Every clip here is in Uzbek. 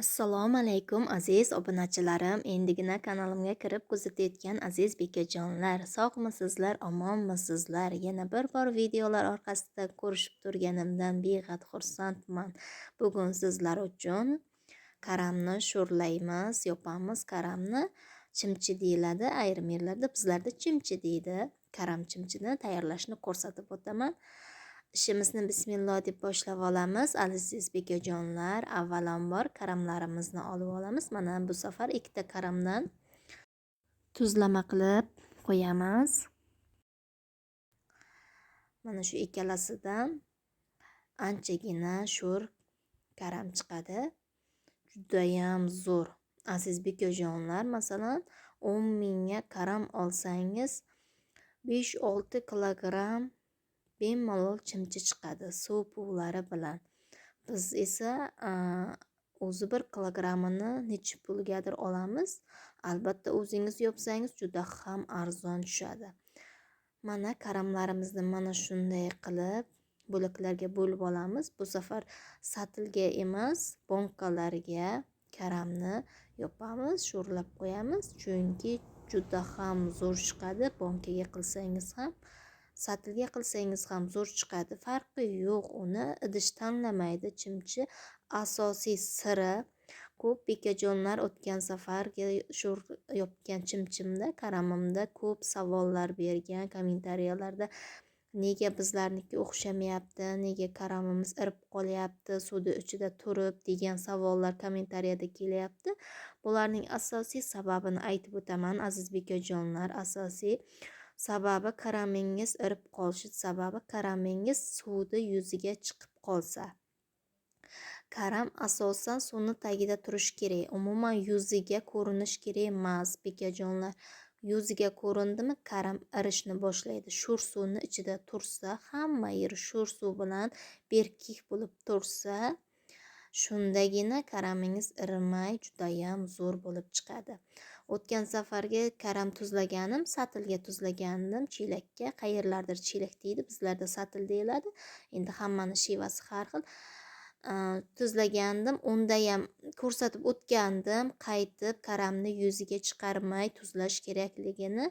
Assalomu alaykum aziz obunachilarim. Endigina kanalimga kirib kuzatayotgan aziz bekajonlar, sog'misizlar, omonmisizlar? Yana bir bor videolar orqasida ko'rishib turganimdan beg'at xursandman. Bugun sizlar uchun karamni sho'rlaymiz, yopamiz. Karamni chimchi deyiladi, ayrim yerlarda bizlarda chimchi deydi. Karam chimchini tayyorlashni ko'rsatib o'taman. İshimizni bismillah deb boshlab olamiz aziz bekajonlar avvalambor karamlarimizni olib olamiz mana bu safar ikkita karamdan tuzlama qilib qo'yamiz. Mana shu ikkalasidan anchagina sho'r karam chiqadi. Judayam zo'r. Aziz bekajonlar masalan o'n mingga karam olsangiz besh olti kilogramm bemalol chimchi chiqadi suv puvlari bilan. Biz esa o'zi bir kilogrammini necha pulgadir olamiz. Albatta o'zingiz yopsangiz juda ham arzon tushadi. Mana karamlarimizni mana shunday qilib bo'laklarga bo'lib olamiz. Bu safar satilga emas bonkalarga karamni yopamiz sho'rlab qo'yamiz. Chunki juda ham zo'r chiqadi bonkaga qilsangiz ham satilga qilsangiz ham zo'r chiqadi. Farqi yo'q uni idish tanlamaydi. Chimchi asosiy siri. Ko'p bekajonlar o'tgan safargi sho'r yopgan chimchimda karamimda ko'p savollar bergan kommentariyalarda nega bizlarniki o'xshamayapti nega karamimiz irib qolyapti suvni ichida turib degan savollar kommentariyada kelyapti. Bularning asosiy sababini aytib o'taman aziz bekajonlar. Asosiy sababi karamingiz irib qolishi sababi karamingiz suvni yuziga chiqib qolsa. Karam asosan suvni tagida turishi kerak. Umuman yuziga ko'rinishi kerak emas bekajonlar. Yuziga ko'rindimi karam irishni boshlaydi. Sho'r suvni ichida tursa hamma yeri sho'r suv bilan berkik bo'lib tursa shundagina karamingiz irimay judayam zo'r bo'lib chiqadi o'tgan safargi karam tuzlaganim satilga tuzlagandim chelakka qayerlardir chelak deydi bizlarda satil deyiladi. Endi hammani shevasi har xil. Tuzlagandim undayam ko'rsatib o'tgandim qaytib karamni yuziga chiqarmay tuzlash kerakligini.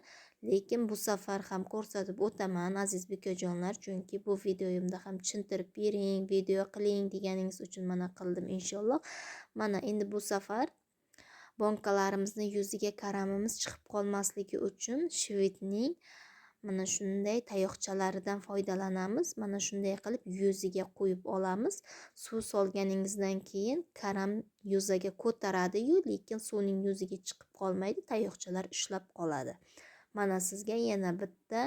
Lekin bu safar ham ko'rsatib o'taman aziz bekajonlar chunki bu videoyimda ham tushuntirib bering video qiling deganingiz uchun mana qildim inshaalloh. Mana endi bu safar bonkalarimizni yuziga karamimiz chiqib qolmasligi uchun shvedning mana shunday tayoqchalaridan foydalanamiz. Mana shunday qilib yuziga qo'yib olamiz. Suv solganingizdan keyin karam yuzaga ko'taradiyu lekin suvning yuziga chiqib qolmaydi tayoqchalar ushlab qoladi. Mana sizga yana bitta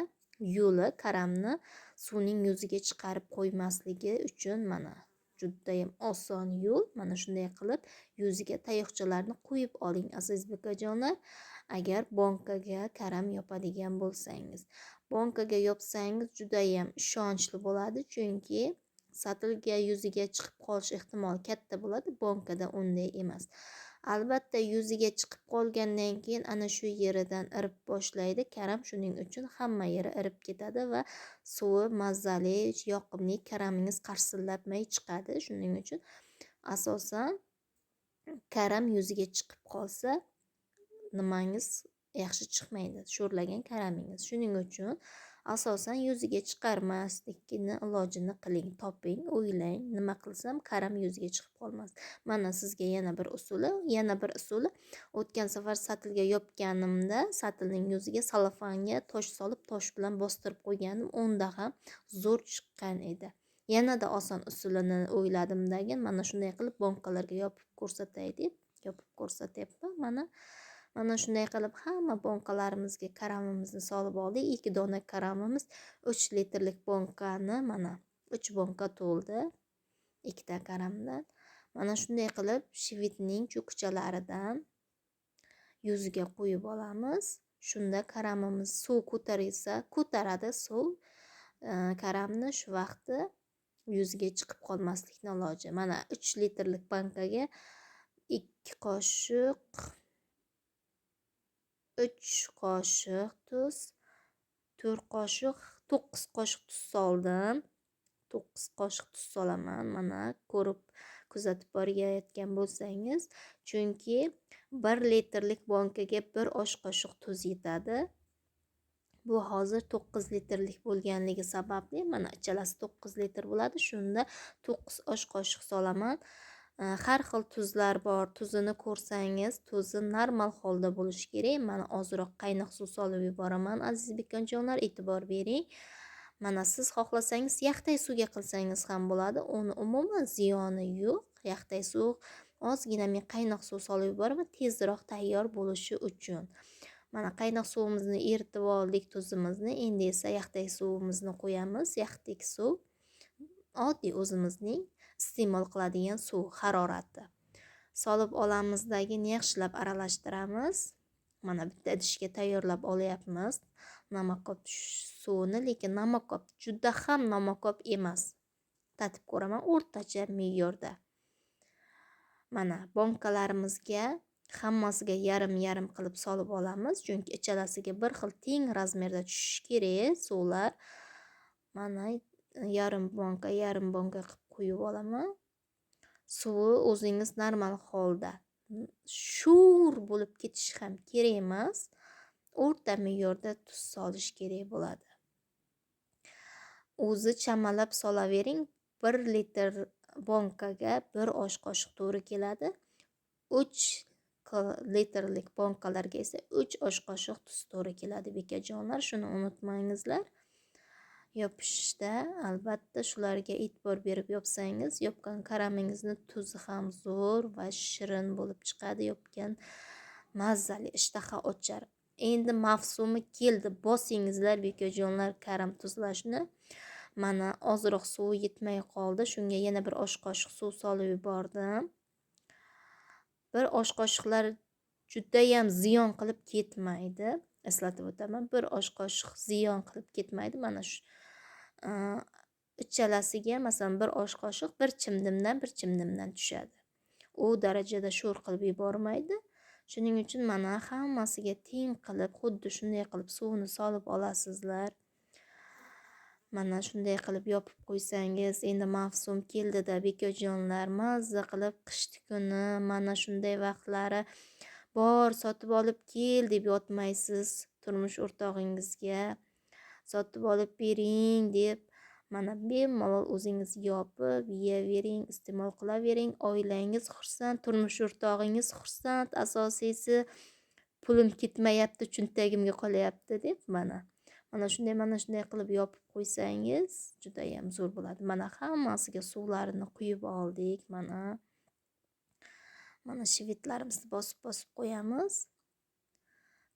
yo'li karamni suvning yuziga chiqarib qo'ymasligi uchun mana judayam oson yo'l mana shunday qilib yuziga tayoqchalarni qo'yib oling aziz bukajonlar agar bonkaga karam yopadigan bo'lsangiz bonkaga yopsangiz judayam ishonchli bo'ladi chunki satilga yuziga chiqib qolish ehtimoli katta bo'ladi bonkada unday emas albatta yuziga chiqib qolgandan keyin ana shu yeridan irib boshlaydi. Karam shuning uchun hamma yeri irib ketadi va suvi mazali yoqimli karamingiz qarsillabmay chiqadi. Shuning uchun asosan karam yuziga chiqib qolsa nimangiz yaxshi chiqmaydi sho'rlagan karamingiz. Shuning uchun asosan yuziga chiqarmaslikni ilojini qiling toping o'ylang. Nima qilsam karam yuziga chiqib qolmas. Mana sizga yana bir usuli yana bir usuli. O'tgan safar satlga yopganimda satilning yuziga salofanga tosh solib tosh bilan bostirib qo'yganim unda ham zo'r chiqqan edi. Yanada oson usulini o'yladimdagi mana shunday qilib bonkalarga yopib ko'rsatay deb yopib ko'rsatyapman. Mana mana shunday qilib hamma bonkalarimizga karamimizni solib oldik. Ikki dona karamimiz uch litrlik bonkani mana uch bonka to'ldi ikkita karamdan. Mana shunday qilib shvitning cho'kchalaridan yuziga qo'yib olamiz. Shunda karamimiz suv ko'tarilsa ko'taradi suv e, karamni shu vaqtda yuziga chiqib qolmaslikni iloji. Mana uch litrlik bankaga ikki qoshiq uch qoshiq tuz to'rt qoshiq to'qqiz qoshiq tuz soldim. To'qqiz qoshiq tuz solaman. Mana ko'rib kuzatib borayotgan bo'lsangiz chunki bir litrlik bankaga bir osh qoshiq tuz yetadi. Bu hozir to'qqiz litrlik bo'lganligi sababli mana ichalasi to'qqiz litr bo'ladi. Shunda to'qqiz osh qoshiq solaman. Э, har xil tuzlar bor. Tuzini ko'rsangiz tuzi normal holda bo'lishi kerak. Mana ozroq qaynoq suv solib yuboraman aziz bekonjonlar e'tibor bering. Mana siz xohlasangiz yaxtay suvga qilsangiz ham bo'ladi. Uni umuman ziyoni yo'q. Yaxtay suv ozgina men qaynoq suv solib yuboraman tezroq tayyor bo'lishi uchun. Mana qaynoq suvimizni eritib oldik tuzimizni. Endi esa yaxtak suvimizni qo'yamiz. Yaxtik suv oddiy o'zimizning iste'mol qiladigan suv harorati. Solib olamizdagini yaxshilab aralashtiramiz. Mana bitta idishga tayyorlab olyapmiz. Namakob suvini lekin namakob juda ham namakob emas. Tatib ko'raman o'rtacha me'yorda. Mana bonkalarimizga hammasiga yarim yarim qilib solib olamiz chunki ichalasiga bir xil teng razmerda tushishi kerak suvlar. Mana yarim bonka yarim bonka qilib quyib olaman. Suvi o'zingiz normal holda sho'r bo'lib ketishi ham kerak emas o'rta me'yorda tuz solish kerak bo'ladi. O'zi chamalab solavering bir litr bonkaga bir osh qoshiq to'g'ri keladi. Uch litrlik bonkalarga esa uch osh qoshiq tuz to'g'ri keladi bekajonlar shuni unutmangizlar. Yopishda albatta shularga e'tibor berib yopsangiz yopgan karamingizni tuzi ham zo'r va shirin bo'lib chiqadi yopgan mazali ishtaha ochar. Endi mavsumi keldi. Bosingizlar bekajonlar karam tuzlashni. Mana ozroq suvi yetmay qoldi. Shunga yana bir osh qoshiq suv solib yubordim. Bir osh qoshiqlar judayam ziyon qilib ketmaydi. Eslatib o'taman bir osh qoshiq ziyon qilib ketmaydi. Mana shu uchalasiga masalan bir osh qoshiq bir chimdimdan bir chimdimdan tushadi. U darajada sho'r qilib yubormaydi. Shuning uchun mana hammasiga teng qilib xuddi shunday qilib suvini solib olasizlar. Mana shunday qilib yopib qo'ysangiz endi mavsum keldida bekajonlar mazza qilib qishki kuni mana shunday vaqtlari bor sotib olib kel deb yotmaysiz turmush o'rtog'ingizga. Sotib olib bering deb mana bemalol o'zingiz yopib yeyavering iste'mol qilavering. Oilangiz xursand turmush o'rtog'ingiz xursand asosiysi pulim ketmayapti cho'ntagimga qolyapti deb mana mana shunday mana shunday qilib yopib qo'ysangiz judayam zo'r bo'ladi. Mana hammasiga suvlarini quyib oldik mana mana shvitlarimizni bosib bosib qo'yamiz.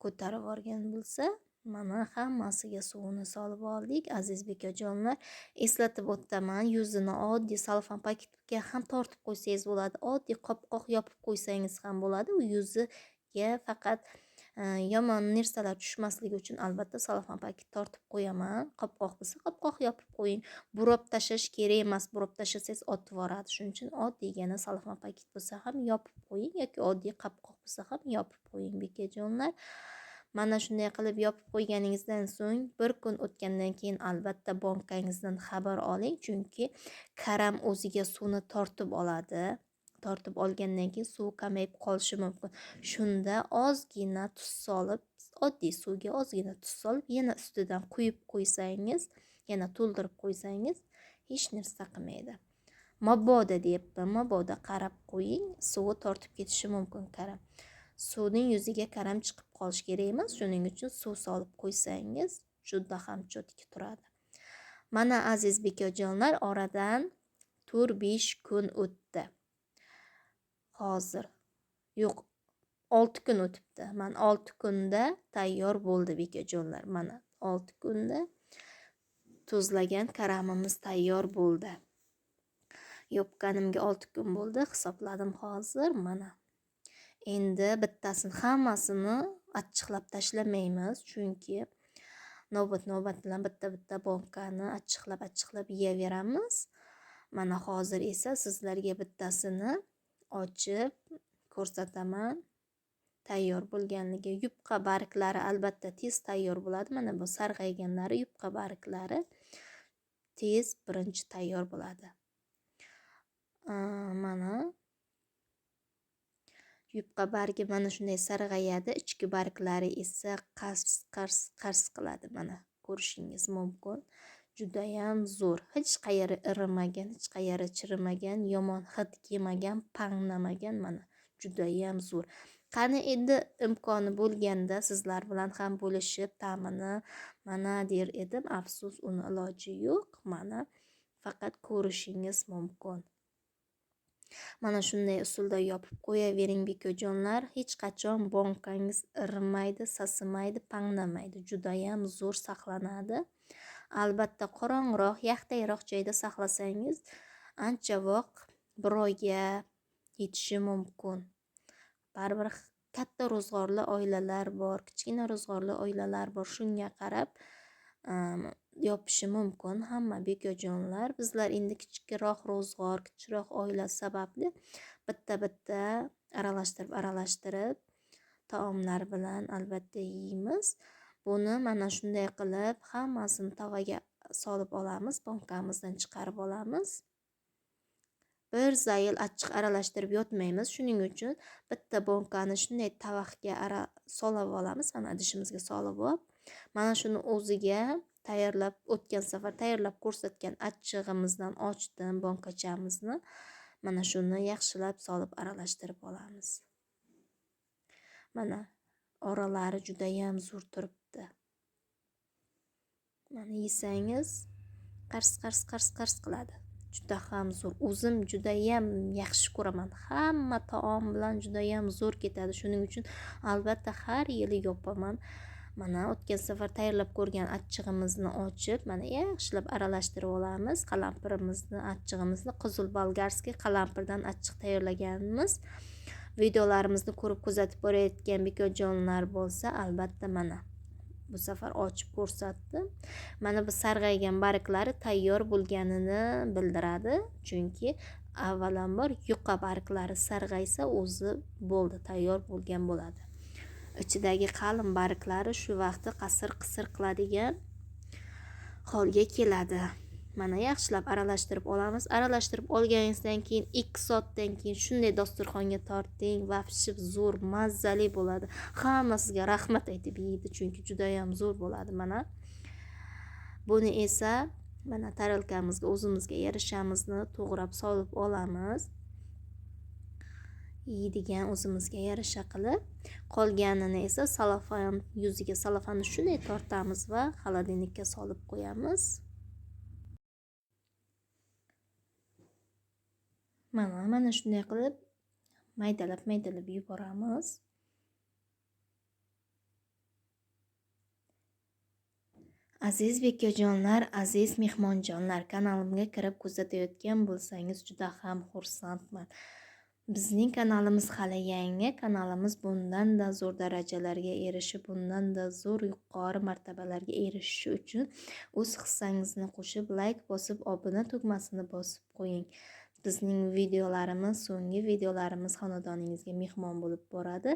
Ko'tarib yuborgan bo'lsa mana hammasiga suvini solib oldik aziz bekajonlar. Eslatib o'taman yuzini oddiy salfan paketga ham tortib qo'ysangiz bo'ladi oddiy qopqoq yopib qo'ysangiz ham bo'ladi. U yuziga faqat e, yomon narsalar tushmasligi uchun albatta salofan paket tortib qo'yaman. Qopqoq bo'lsa qopqoq yopib qo'ying. Burab tashlash kerak emas burab tashlasangiz otib yuboradi shuning uchun oddiygina salofan paket bo'lsa ham yopib qo'ying yoki oddiy qopqoq bo'lsa ham yopib qo'ying bekajonlar. Mana shunday qilib yopib qo'yganingizdan so'ng bir kun o'tgandan keyin albatta bankangizdan xabar oling. Chunki karam o'ziga suvni tortib oladi. Tortib olgandan keyin suv kamayib qolishi mumkin. Shunda ozgina tuz solib oddiy suvga ozgina tuz solib yana ustidan quyib qo'ysangiz yana to'ldirib qo'ysangiz hech narsa qilmaydi. Mabodo deyapman mabodo qarab qo'ying suvi tortib ketishi mumkin karam. Suvning yuziga karam chiqib qolishi kerak emas shuning uchun suv solib qo'ysangiz juda ham cho'tka turadi. Mana aziz bekajonlar oradan to'rt besh kun o'tdi. Hozir yo'q olti kun o'tibdi. Mana olti kunda tayyor bo'ldi bekajonlar mana olti kunda tuzlagan karamimiz tayyor bo'ldi. Yopganimga olti kun bo'ldi hisobladim hozir. Mana endi bittasini hammasini achchiqlab tashlamaymiz chunki navbat navbat bilan bitta bitta bonkani achchiqlab achchiqlab yeyaveramiz. Mana hozir esa sizlarga bittasini ochib ko'rsataman. Tayyor bo'lganligi yupqa barglari albatta tez tayyor bo'ladi. Mana bu sarg'ayganlari yupqa barglari tez birinchi tayyor bo'ladi. Mana yupqa bargi mana shunday sarg'ayadi. Ichki barglari esa qars qars qars qiladi. Mana ko'rishingiz mumkin. Judayam zo'r. Hech qayeri irimagan hech qayeri chirimagan yomon hid kelmagan pangnamagan mana judayam zo'r. Qani endi imkoni bo'lganda sizlar bilan ham bo'lishib ta'mini mana der edim. Afsus uni iloji yo'q. Mana faqat ko'rishingiz mumkin. Mana shunday usulda yopib qo'yavering bekajonlar hech qachon bonkangiz irimaydi sasimaydi panglamaydi. Judayam zo'r saqlanadi. Albatta qorong'iroq yaxtayroq joyda saqlasangiz ancha vaqt bir oyga yetishi mumkin. Baribir katta ro'zg'orli oilalar bor kichkina ro'zg'orli oilalar bor. Shunga qarab ehm, yopishi mumkin hamma bekajonlar bizlar endi kichikroq ro'zg'or kichikroq oila sababli bitta bitta aralashtirib aralashtirib taomlar bilan albatta yeymiz. Buni mana shunday qilib hammasini tavaga solib olamiz bankamizdan chiqarib olamiz. Bir zayil achchiq aralashtirib yotmaymiz. Shuning uchun bitta bonkani shunday tavaqga ara solib olamiz mana idishimizga solib olib. Mana shuni o'ziga tayyorlab o'tgan safar tayyorlab ko'rsatgan achchig'imizdan ochdim bonkachamizni. Mana shuni yaxshilab solib aralashtirib olamiz. Mana oralari judayam zo'r turibdi. Mana yesangiz qars qars qars qars qiladi. Juda ham zo'r. O'zim judayam yaxshi ko'raman. Hamma taom bilan judayam zo'r ketadi. Shuning uchun albatta har yili yopaman. Mana o'tgan safar tayyorlab ko'rgan achchig'imizni ochib mana yaxshilab aralashtirib olamiz. Qalampirimizni achchig'imizni qizil bolgarskiy qalampirdan achchiq tayyorlaganmiz. Videolarimizni ko'rib kuzatib borayotgan bekojonlar bo'lsa albatta mana bu safar ochib ko'rsatdim. Mana bu sarg'aygan barglari tayyor bo'lganini bildiradi. Chunki avvalambor yuqa barglari sarg'aysa o'zi bo'ldi tayyor bo'lgan bo'ladi. ichidagi qalin barglari shu vaqti qasir qisir qiladigan holga keladi. Mana yaxshilab aralashtirib olamiz. Aralashtirib olganingizdan keyin ikki soatdan keyin shunday dasturxonga torting va pishib zo'r mazali bo'ladi. Hamma sizga rahmat aytib yeydi chunki judayam zo'r bo'ladi mana. Buni esa mana tarelkamizga o'zimizga yarashamizni to'g'rab solib olamiz. Yeydigan o'zimizga yarasha qilib qolganini esa salofan yuziga salofanni shunday tortamiz va xolodilnikka solib qo'yamiz. Mana mana shunday qilib maydalab maydalab yuboramiz. Aziz bekajonlar aziz mehmonjonlar kanalimga kirib kuzatayotgan bo'lsangiz juda ham xursandman. Bizning kanalimiz hali yangi. Kanalimiz bundanda zo'r darajalarga erishib bundanda zo'r yuqori martabalarga erishishi uchun o'z hissangizni qo'shib layk bosib obuna tugmasini bosib qo'ying. Bizning videolarimiz so'nggi videolarimiz xonadoningizga mehmon bo'lib boradi.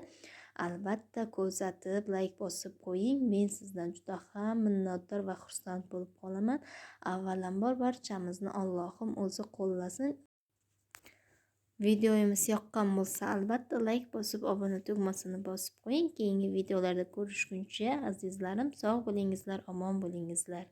Albatta kuzatib layk bosib qo'ying. Men sizdan juda ham minnatdor va xursand bo'lib qolaman. Avvalambor barchamizni allohim o'zi qo'llasin. Videomiz yoqqan bo'lsa albatta layk bosib obuna tugmasini bosib qo'ying. Keyingi videolarda ko'rishguncha azizlarim sog' bo'lingizlar omon bo'lingizlar.